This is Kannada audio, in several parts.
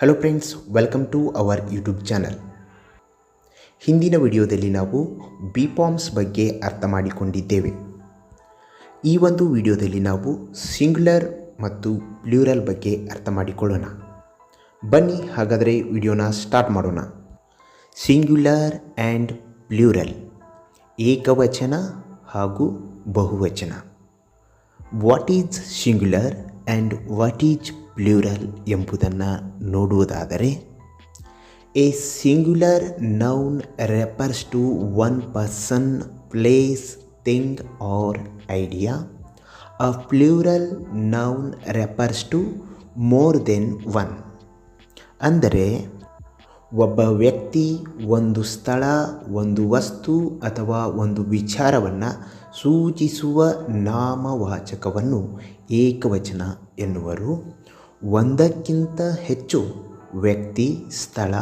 Hello friends welcome to our YouTube channel ಹಿಂದಿನ ವಿಡಿಯೋದಲ್ಲಿ ನಾವು ಬಿ ಪಾಮ್ಸ್ ಬಗ್ಗೆ ಅರ್ಥ ಮಾಡಿಕೊಂಡಿದ್ದೇವೆ. ಈ ಒಂದು ವಿಡಿಯೋದಲ್ಲಿ ನಾವು ಸಿಂಗ್ಯುಲರ್ ಮತ್ತು ಪ್ಲ್ಯೂರಲ್ ಬಗ್ಗೆ ಅರ್ಥ ಮಾಡಿಕೊಳ್ಳೋಣ. ಬನ್ನಿ ಹಾಗಾದರೆ ವಿಡಿಯೋನ ಸ್ಟಾರ್ಟ್ ಮಾಡೋಣ. ಸಿಂಗ್ಯುಲರ್ ಆ್ಯಂಡ್ ಪ್ಲ್ಯೂರಲ್ ಏಕವಚನ ಹಾಗೂ ಬಹುವಚನ. What is singular and what is plural ಎಂಬುದನ್ನು ನೋಡುವುದಾದರೆ a singular noun refers to one person place thing or idea a plural noun refers to more than one ಅಂದರೆ, ಒಬ್ಬ ವ್ಯಕ್ತಿ ಒಂದು ಸ್ಥಳ, ಒಂದು ವಸ್ತು ಅಥವಾ ಒಂದು ವಿಚಾರವನ್ನು ಸೂಚಿಸುವ ನಾಮವಾಚಕವನ್ನು ಏಕವಚನ ಎನ್ನುವರು. ಒಂದಕ್ಕಿಂತ ಹೆಚ್ಚು ವ್ಯಕ್ತಿ, ಸ್ಥಳ,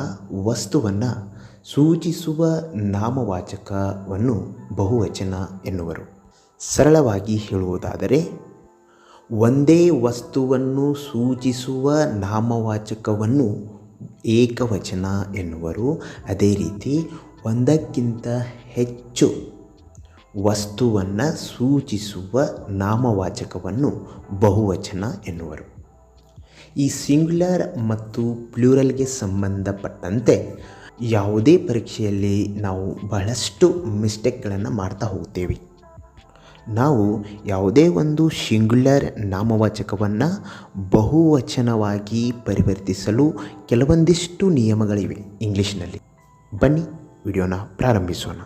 ವಸ್ತುವನ್ನು ಸೂಚಿಸುವ ನಾಮವಾಚಕವನ್ನು ಬಹುವಚನ ಎನ್ನುವರು. ಸರಳವಾಗಿ ಹೇಳುವುದಾದರೆ, ಒಂದೇ ವಸ್ತುವನ್ನು ಸೂಚಿಸುವ ನಾಮವಾಚಕವನ್ನು ಏಕವಚನ ಎನ್ನುವರು. ಅದೇ ರೀತಿ ಒಂದಕ್ಕಿಂತ ಹೆಚ್ಚು ವಸ್ತುವನ್ನು ಸೂಚಿಸುವ ನಾಮವಾಚಕವನ್ನು ಬಹುವಚನ ಎನ್ನುವರು. ಈ ಸಿಂಗ್ಯುಲರ್ ಮತ್ತು ಪ್ಲೂರಲ್ಗೆ ಸಂಬಂಧಪಟ್ಟಂತೆ ಯಾವುದೇ ಪರೀಕ್ಷೆಯಲ್ಲಿ ನಾವು ಬಹಳಷ್ಟು ಮಿಸ್ಟೇಕ್ಗಳನ್ನು ಮಾಡ್ತಾ ಹೋಗ್ತೇವೆ. ನಾವು ಯಾವುದೇ ಒಂದು ಸಿಂಗ್ಯುಲರ್ ನಾಮವಾಚಕವನ್ನು ಬಹುವಚನವಾಗಿ ಪರಿವರ್ತಿಸಲು ಕೆಲವೊಂದಿಷ್ಟು ನಿಯಮಗಳಿವೆ ಇಂಗ್ಲೀಷ್ನಲ್ಲಿ. ಬನ್ನಿ, ವಿಡಿಯೋನ ಪ್ರಾರಂಭಿಸೋಣ.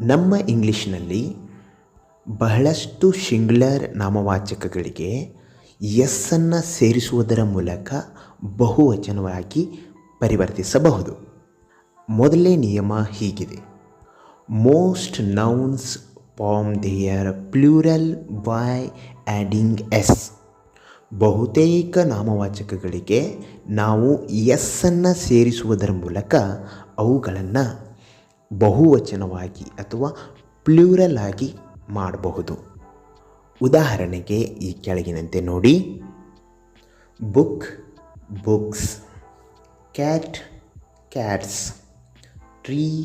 ನಮ್ಮ ಇಂಗ್ಲೀಷ್ನಲ್ಲಿ ಬಹಳಷ್ಟು ಸಿಂಗ್ಯುಲರ್ ನಾಮವಾಚಕಗಳಿಗೆ ಎಸ್ ಅನ್ನು ಸೇರಿಸುವುದರ ಮೂಲಕ ಬಹುವಚನವಾಗಿ ಪರಿವರ್ತಿಸಬಹುದು. ಮೊದಲನೇ ನಿಯಮ ಹೀಗಿದೆ. Most nouns form their plural by adding S ಬಹುತೇಕ ನಾಮವಾಚಕಗಳಿಗೆ ನಾವು ಎಸ್ ಅನ್ನು ಸೇರಿಸುವುದರ ಮೂಲಕ ಅವುಗಳನ್ನು ಬಹುವಚನವಾಗಿ ಅಥವಾ ಪ್ಲ್ಯೂರಲ್ ಆಗಿ ಮಾಡಬಹುದು. ಉದಾಹರಣೆಗೆ ಈ ಕೆಳಗಿನಂತೆ ನೋಡಿ. Book books cat cats tree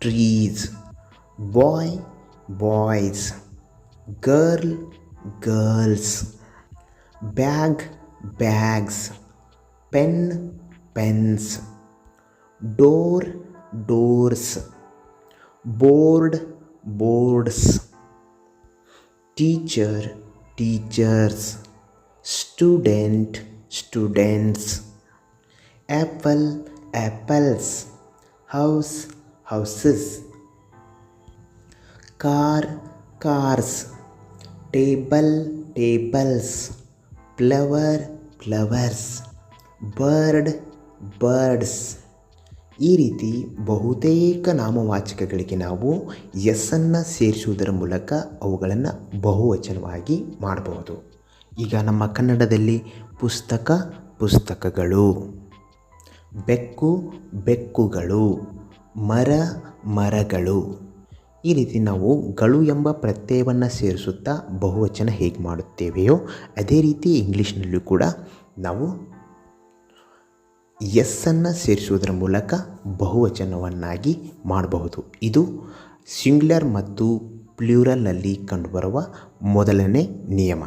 trees boy boys girl girls bag bags pen pens door doors board boards teacher teachers student students apple apples house houses car cars table tables flower flowers bird birds. ಈ ರೀತಿ ಬಹುತೇಕ ನಾಮವಾಚಕಗಳಿಗೆ ನಾವು ಎಸ್ಸನ್ನು ಸೇರಿಸುವುದರ ಮೂಲಕ ಅವುಗಳನ್ನು ಬಹುವಚನವಾಗಿ ಮಾಡಬಹುದು. ಈಗ ನಮ್ಮ ಕನ್ನಡದಲ್ಲಿ ಪುಸ್ತಕ, ಪುಸ್ತಕಗಳು. ಬೆಕ್ಕು, ಬೆಕ್ಕುಗಳು. ಮರ, ಮರಗಳು. ಈ ರೀತಿ ನಾವು ಗಳು ಎಂಬ ಪ್ರತ್ಯಯವನ್ನು ಸೇರಿಸುತ್ತಾ ಬಹುವಚನ ಹೇಗೆ ಮಾಡುತ್ತೇವೆಯೋ ಅದೇ ರೀತಿ ಇಂಗ್ಲೀಷ್ನಲ್ಲೂ ಕೂಡ ನಾವು ಎಸ್ಸನ್ನು ಸೇರಿಸುವುದರ ಮೂಲಕ ಬಹುವಚನವನ್ನಾಗಿ ಮಾಡಬಹುದು. ಇದು ಸಿಂಗ್ಯುಲರ್ ಮತ್ತು ಪ್ಲ್ಯೂರಲ್ನಲ್ಲಿ ಕಂಡುಬರುವ ಮೊದಲನೇ ನಿಯಮ.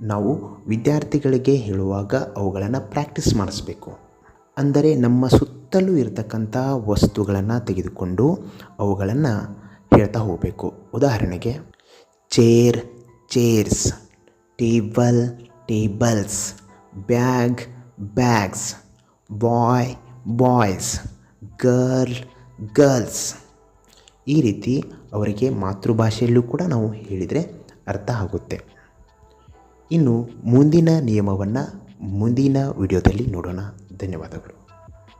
ನಾವು ವಿದ್ಯಾರ್ಥಿಗಳಿಗೆ ಹೇಳುವಾಗ ಅವುಗಳನ್ನು ಪ್ರಾಕ್ಟೀಸ್ ಮಾಡಿಸ್ಬೇಕು. ಅಂದರೆ ನಮ್ಮ ಸುತ್ತಲೂ ಇರತಕ್ಕಂಥ ವಸ್ತುಗಳನ್ನು ತೆಗೆದುಕೊಂಡು ಅವುಗಳನ್ನು ಹೇಳ್ತಾ ಹೋಗಬೇಕು. ಉದಾಹರಣೆಗೆ, chair, chairs, table, tables, bag, bags. Boy boys girl girls ಈ ರೀತಿ ಅವರಿಗೆ ಮಾತೃಭಾಷೆಯಲ್ಲೂ ಕೂಡ ನಾವು ಹೇಳಿದರೆ ಅರ್ಥ ಆಗುತ್ತೆ. ಇನ್ನು ಮುಂದಿನ ನಿಯಮವನ್ನು ಮುಂದಿನ ವಿಡಿಯೋದಲ್ಲಿ ನೋಡೋಣ. ಧನ್ಯವಾದಗಳು.